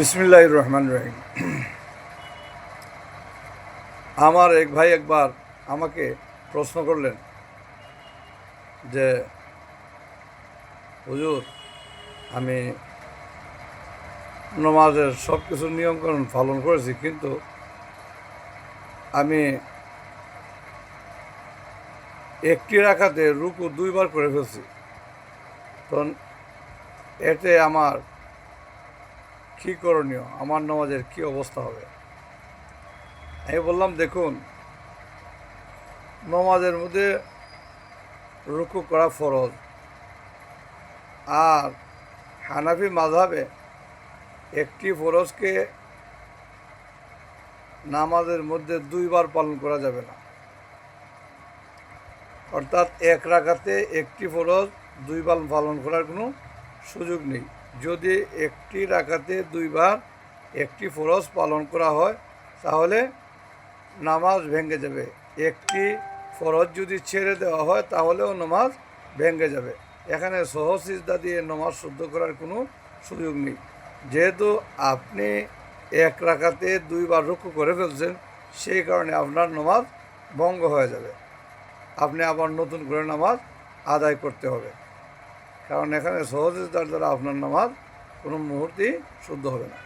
বিসমিল্লাহ রহমান রহিম। আমার এক ভাই একবার আমাকে প্রশ্ন করলেন যে, হুজুর, আমি নমাজের সব কিছু নিয়মকানুন পালন করেছি, কিন্তু আমি একটি রাখাতে রুকু দুইবার করে ফেলছি। তখন এতে আমার কী করণীয়? আমার নামাজের কী অবস্থা হবে? আমি বললাম, দেখুন, নমাজের মধ্যে রুকু করা ফরজ। আর হানাফি মাঝাবে একটি ফরজকে নামাজের মধ্যে দুইবার পালন করা যাবে না। অর্থাৎ এক রাখাতে একটি ফরজ দুইবার পালন করার কোনো সুযোগ নেই। যদি একটি রাখাতে দুইবার একটি ফরজ পালন করা হয়, তাহলে নামাজ ভেঙে যাবে। একটি ফরজ যদি ছেড়ে দেওয়া হয়, তাহলেও নামাজ ভেঙে যাবে। এখানে সহসিজদা দিয়ে নামাজ শুদ্ধ করার কোনো সুযোগ নেই। যেহেতু আপনি এক রাখাতে দুইবার রুকু করে ফেলছেন, সেই কারণে আপনার নামাজ ভঙ্গ হয়ে যাবে। আপনি আবার নতুন করে নামাজ আদায় করতে হবে। কারণ এখানে সহজে তার দ্বারা আপনার নামাজ কোনো মুহূর্তেই শুদ্ধ হবে না।